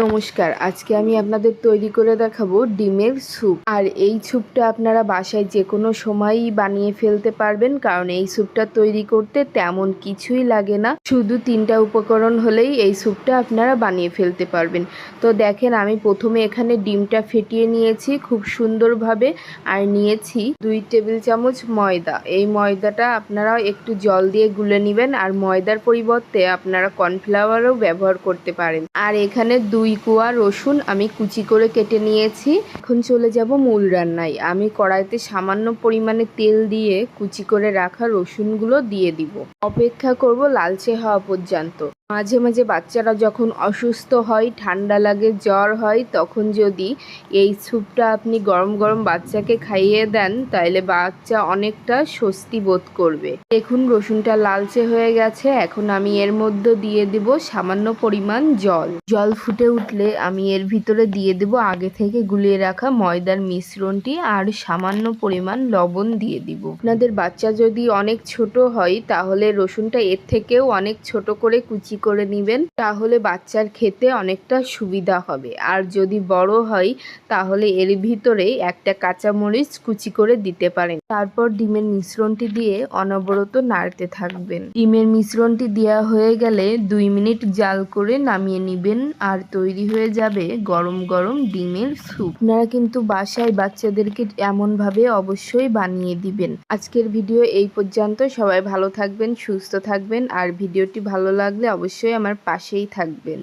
নমস্কার, আজকে আমি আপনাদের তৈরি করে দেখাবো ডিমের স্যুপ। আর এই স্যুপটা আপনারা বাসায় যে কোনো সময়ই বানিয়ে ফেলতে পারবেন, কারণ এই স্যুপটা তৈরি করতে তেমন কিছুই লাগে না। শুধু তিনটা উপকরণ হলেই এই স্যুপটা আপনারা বানিয়ে ফেলতে পারবেন। তো দেখেন, আমি প্রথমে এখানে ডিমটা ফেটিয়ে নিয়েছি খুব সুন্দরভাবে, আর নিয়েছি দুই টেবিল চামচ ময়দা। এই ময়দাটা আপনারা একটু জল দিয়ে গুলে নেবেন, আর ময়দার পরিবর্তে আপনারা কর্নফ্লাওয়ারও ব্যবহার করতে পারেন। আর এখানে দুই কোয়া, রসুন আমি কুচি করে কেটে নিয়েছি। এখন চলে যাব মূল রান্নায়। আমি কড়াইতে সামান্য পরিমাণে তেল দিয়ে কুচি করে রাখা রসুনগুলো দিয়ে দিব। অপেক্ষা করব লালচে হওয়া পর্যন্ত। মাঝে মাঝে বাচ্চারা যখন অসুস্থ হয়, ঠান্ডা লাগে, জ্বর হয়, তখন যদি এই স্যুপটা আপনি গরম গরম বাচ্চাকে খাইয়ে দেন তাহলে বাচ্চা অনেকটা স্বস্তি বোধ করবে। দেখুন, রসুনটা লালচে হয়ে গেছে, এখন আমি এর মধ্যে দিয়ে দিব সামান্য পরিমাণ জল। জল ফুটে উঠলে আমি এর ভিতরে দিয়ে দেব আগে থেকে গুলিয়ে রাখা ময়দার মিশ্রণটি আর সামান্য পরিমাণ লবণ দিয়ে দিব। আপনাদের বাচ্চা যদি অনেক ছোট হয়, তাহলে রসুনটা এর থেকেও অনেক ছোট করে কুচি করে নেবেন, তাহলে বাচ্চার খেতে অনেকটা সুবিধা হবে। আর যদি বড় হয়, তাহলে এর ভিতরে একটা কাঁচামরিচ কুচি করে দিতে পারেন। তারপর ডিমের মিশ্রণটি দিয়ে অনবরত নাড়তে থাকবেন। ডিমের মিশ্রণটি দেওয়া হয়ে গেলে দুই মিনিট জাল করে নামিয়ে নিবেন আর তৈরি হয়ে যাবে গরম গরম ডিমের স্যুপ। আপনারা কিন্তু বাসায় বাচ্চাদেরকে এমনভাবে অবশ্যই বানিয়ে দিবেন। আজকের ভিডিও এই পর্যন্ত। সবাই ভালো থাকবেন, সুস্থ থাকবেন। আর ভিডিওটি ভালো লাগলে অবশ্যই আমার পাশেই থাকবেন।